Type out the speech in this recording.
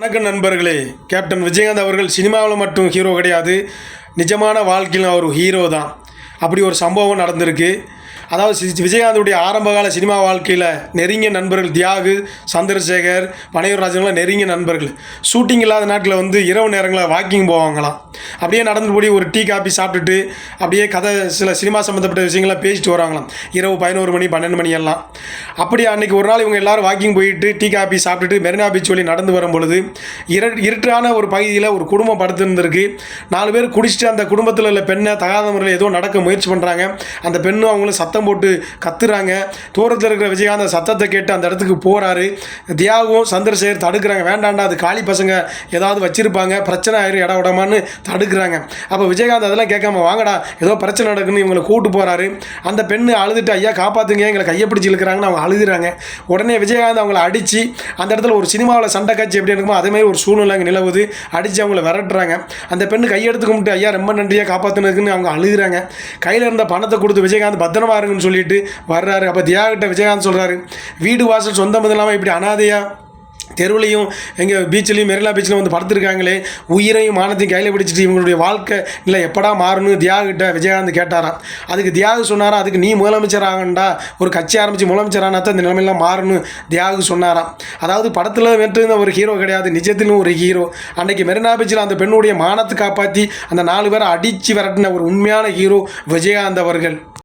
வணக்கம் நண்பர்களே. கேப்டன் விஜயகாந்த் அவர்கள் சினிமாவில் மட்டும் ஹீரோ கிடையாது. நிஜமான வாழ்க்கையில் அவர் ஹீரோ தான். அப்படி ஒரு சம்பவம் நடந்திருக்கு. அதாவது சி- ஆரம்பகால சினிமா வாழ்க்கையில் நெருங்கிய நண்பர்கள் தியாகு சந்திரசேகர் பனையூர் ராஜன்லாம் நெருங்கிய நண்பர்கள். ஷூட்டிங் இல்லாத நாட்டில் வந்து இரவு நேரங்களில் வாக்கிங் போவாங்களாம். அப்படியே நடந்து போய் ஒரு டீ காபி சாப்பிட்டுட்டு அப்படியே கதை சில சினிமா சம்மந்தப்பட்ட விஷயங்கள்லாம் பேசிட்டு வராங்களாம் இரவு பதினோரு மணி பன்னெண்டு மணி எல்லாம். அப்படி அன்றைக்கி ஒரு நாள் இவங்க எல்லாரும் வாக்கிங் போயிட்டு டீ காபி சாப்பிட்டுட்டு மெரினா பீச் வழி நடந்து வரும் பொழுது இரு இருட்டான ஒரு பகுதியில் ஒரு குடும்பம் படுத்திருந்திருக்கு. நாலு பேர் குடிச்சிட்டு அந்த குடும்பத்தில் உள்ள பெண்ணை தகாத முறையில் ஏதோ நடக்க முயற்சி பண்ணுறாங்க அந்த பெண்ணும் அவங்களும் சத்தம் போட்டு கத்துறாங்க. தூரத்தில் இருக்கிற விஜயகாந்த் சத்தத்தை கேட்டு அந்த இடத்துக்கு போகிறாரு தியாகவும் சந்திரசேகர் தடுக்கிறாங்க. வேண்டாண்டா அது காளி பசங்க ஏதாவது வச்சுருப்பாங்க. பிரச்சனை ஆயிரும் இட விடமான்னு தடுக்கிறாங்க. அப்போ விஜயகாந்த் அதெல்லாம் கேட்காம வாங்கடா ஏதோ பிரச்சனை நடக்குன்னு இவங்களை கூட்டு போகிறாரு அந்த பெண்ணு அழுதுட்டு ஐயா காப்பாற்றுங்க எங்களை கையை பிடிச்சி இழுக்கிறாங்கன்னு அவங்க அழுகுறாங்க. உடனே விஜயகாந்த் அவங்கள அடித்து அந்த இடத்துல ஒரு சினிமாவில் சண்டை காட்சி எப்படி இருக்குமோ அதேமாதிரி ஒரு சூழ்நிலை அங்கே நிலவுது. அடித்து அவங்கள விரட்டுறாங்க. அந்த பெண்ணு கையெடுத்து கும்பிட்டு ஐயா ரொம்ப நன்றியாக காப்பாற்றுனதுக்குன்னு அவங்க அழுகுறாங்க. கையில் இருந்த பணத்தை கொடுத்து விஜயகாந்த் பத்திரமா இருங்கன்னு சொல்லிட்டு வர்றாரு. அப்போ தியாகிட்ட விஜயகாந்த் சொல்கிறாரு வீடு வாசல் சொந்தம் இல்லாமல் இப்படி அனாதையாக தெருவிலையும் எங்கள் பீச்சிலையும் மெரினா பீச்சில் வந்து படுத்துருக்காங்களே. உயிரையும் மானத்தையும் கையில் பிடிச்சிட்டு இவங்களுடைய வாழ்க்கை இல்லை எப்படா மாறணும் தியாகிட்ட விஜயகாந்த் கேட்டாராம். அதுக்கு தியாகு சொன்னாராம் அதுக்கு நீ முதலமைச்சர் ஆகண்டா ஒரு கட்சி ஆரம்பித்து முதலமைச்சரானா தான் இந்த நிலைமையெல்லாம் மாறணும் தியாகு சொன்னாராம். அதாவது படத்தில் வெற்றிருந்த ஒரு ஹீரோ கிடையாது. நிஜத்திலும் ஒரு ஹீரோ அன்றைக்கி மெரினா பீச்சில் அந்த பெண்ணுடைய மானத்தை காப்பாற்றி அந்த நாலு பேரை அடித்து விரட்டின ஒரு உண்மையான ஹீரோ விஜயகாந்த் அவர்கள்.